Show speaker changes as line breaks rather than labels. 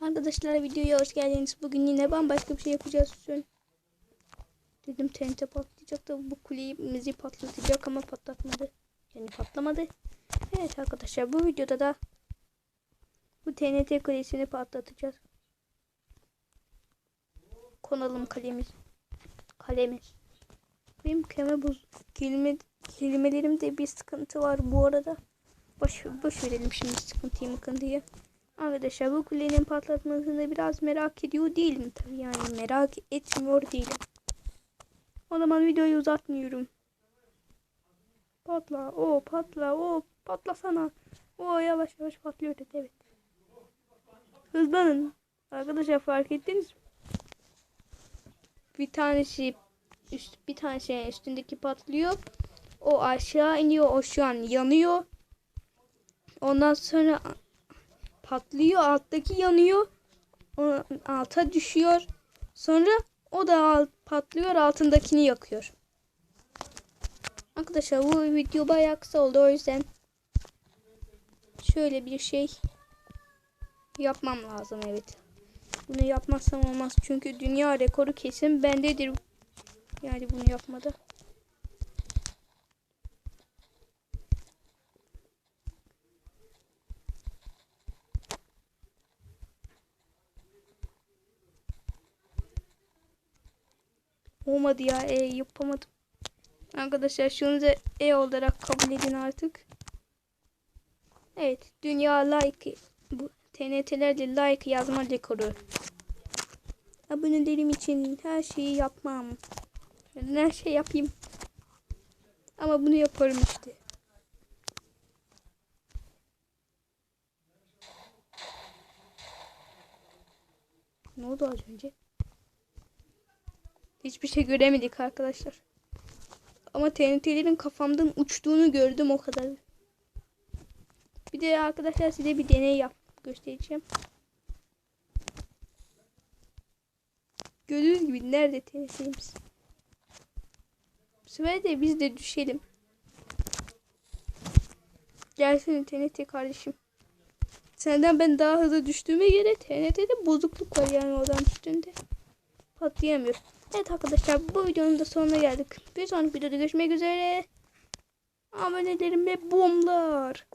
Arkadaşlar videoya hoş geldiniz. Bugün yine bambaşka bir şey yapacağız. Şöyle. Dedim TNT patlayacak da bu kulemizi patlatacak ama patlatmadı. Yani patlamadı. Evet arkadaşlar bu videoda da bu TNT kulesini patlatacağız. Konalım kalemiz. Kalemiz. Benim kelime buz kelime kelimelerimde bir sıkıntı var bu arada. Boş, boş verelim şimdi sıkıntıyı mıkıntıyı. Arkadaşlar bu kulenin patlatmasını biraz merak ediyor değilim tabii yani merak etmiyor değilim. O zaman videoyu uzatmıyorum. Patla, o patla, o patlasana. O yavaş yavaş patlıyor evet. Hızlanın. Arkadaşlar fark ettiniz mi? Bir tanesi üst bir tanesi üstündeki patlıyor. O aşağı iniyor. O şu an yanıyor. Ondan sonra patlıyor. Alttaki yanıyor. O alta düşüyor. Sonra o da alt, patlıyor. Altındakini yakıyor. Arkadaşlar bu video bayağı kısa oldu. O yüzden şöyle bir şey yapmam lazım. Evet. Bunu yapmazsam olmaz. Çünkü dünya rekoru kesin bendedir. Yani bunu yapmada. Olmadı ya. E yapamadım. Arkadaşlar şunu da E olarak kabul edin artık. Evet. Dünya like bu TNT'lerde like yazma rekoru. Abonelerim için her şeyi yapmam. Her şey yapayım. Ama bunu yaparım işte. Ne oldu az önce? Hiçbir şey göremedik arkadaşlar. Ama TNT'lerin kafamdan uçtuğunu gördüm o kadar. Bir de arkadaşlar size bir deney yap göstereceğim. Gördüğünüz gibi nerede TNT'miz? Bu sefer de biz de düşelim. Gelsin TNT kardeşim. Senden ben daha hızlı düştüğüme göre TNT'de bozukluk var yani oradan üstünde. Patlayamıyor. Evet arkadaşlar bu videonun da sonuna geldik. Bir sonraki videoda görüşmek üzere. Abonelerim ve bomlar.